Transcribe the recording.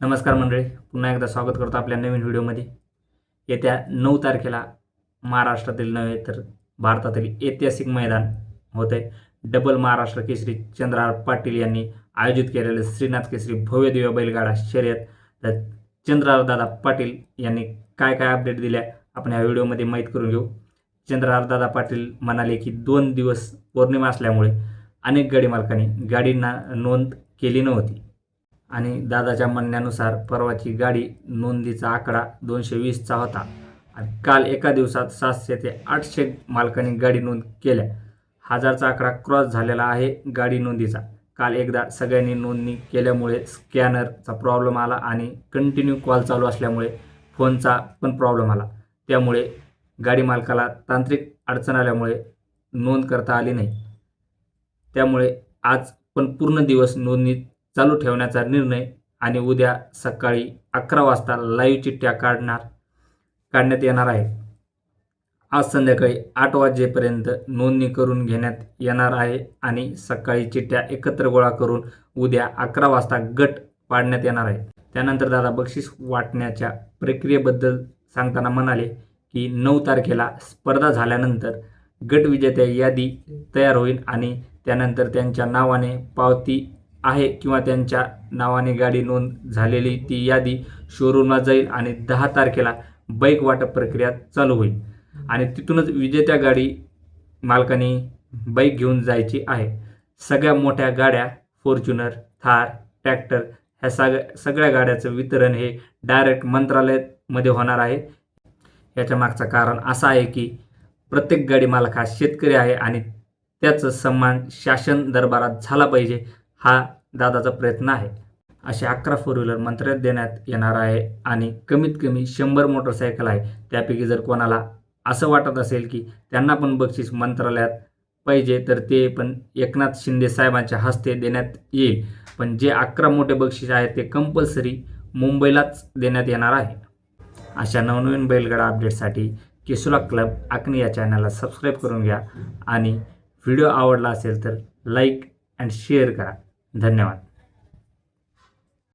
नमस्कार मंडळी पुन्हा एकदा स्वागत करतो आपल्या नवीन व्हिडिओमध्ये. येत्या नऊ तारखेला महाराष्ट्रातील नव्हे तर भारतातील ऐतिहासिक मैदान होते डबल महाराष्ट्र केसरी चंद्रहार पाटील यांनी आयोजित केलेले श्रीनाथ केसरी भव्य दिव्य बैलगाडा शर्यत. तर चंद्रहारदादा पाटील यांनी काय काय अपडेट दिल्या आपण ह्या व्हिडिओमध्ये माहीत करून घेऊ. चंद्रहारदादा पाटील म्हणाले की दोन दिवस पौर्णिमा असल्यामुळे अनेक गाडी मालकांनी गाडींना नोंद केली नव्हती. आणि दादाच्या म्हणण्यानुसार परवाची गाडी नोंदीचा आकडा दोनशे वीसचा होता. आणि काल एका दिवसात सातशे ते आठशे मालकांनी गाडी नोंद केल्या. हजारचा आकडा क्रॉस झालेला आहे गाडी नोंदीचा. काल एकदा सगळ्यांनी नोंदणी केल्यामुळे स्कॅनरचा प्रॉब्लेम आला आणि कंटिन्यू कॉल चालू असल्यामुळे फोनचा पण प्रॉब्लेम आला. त्यामुळे गाडी मालकाला तांत्रिक अडचण आल्यामुळे नोंद करता आली नाही. त्यामुळे आज पण पूर्ण दिवस नोंदणी चालू ठेवण्याचा निर्णय आणि उद्या सकाळी अकरा वाजता लाईव्ह चिठ्ठ्या काढणार काढण्यात येणार आहे आज संध्याकाळी आठ वाजेपर्यंत नोंदणी करून घेण्यात येणार आहे आणि सकाळी चिठ्ठ्या एकत्र गोळा करून उद्या अकरा वाजता गट पाडण्यात येणार आहे त्यानंतर दादा बक्षीस वाटण्याच्या प्रक्रियेबद्दल सांगताना म्हणाले की नऊ तारखेला स्पर्धा झाल्यानंतर गट विजेत्या यादी तयार होईल आणि त्यानंतर त्यांच्या नावाने पावती आहे किंवा त्यांच्या नावाने गाडी नोंद झालेली ती यादी शोरूमला जाईल आणि दहा तारखेला बाईक वाटप प्रक्रिया चालू होईल. आणि तिथूनच विजेत्या गाडी मालकाने बाईक घेऊन जायची आहे. सगळ्या मोठ्या गाड्या फॉर्च्युनर थार ट्रॅक्टर ह्या सग सगळ्या गाड्याचं वितरण हे डायरेक्ट मंत्रालयामध्ये होणार आहे. याच्या मागचं कारण असं आहे की प्रत्येक गाडी मालक हा शेतकरी आहे आणि त्याचं सन्मान शासन दरबारात झाला पाहिजे. हा दादाचा प्रयत्न आहे. असे अकरा फोर व्हीलर मंत्रालयात देण्यात येणार आहे आणि कमीत कमी शंभर मोटरसायकल आहे. त्यापैकी जर कोणाला असं वाटत असेल की त्यांना पण बक्षीस मंत्रालयात पाहिजे तर ते पण एकनाथ शिंदे साहेबांच्या हस्ते देण्यात येईल. पण जे अकरा मोठे बक्षीस आहेत ते कंपल्सरी मुंबईलाच देण्यात येणार आहे. अशा नवनवीन बैलगाडा अपडेटसाठी केसुला क्लब आकनी या चॅनलला सबस्क्राईब करून घ्या. आणि व्हिडिओ आवडला असेल तर लाईक अँड शेअर करा. धन्यवाद.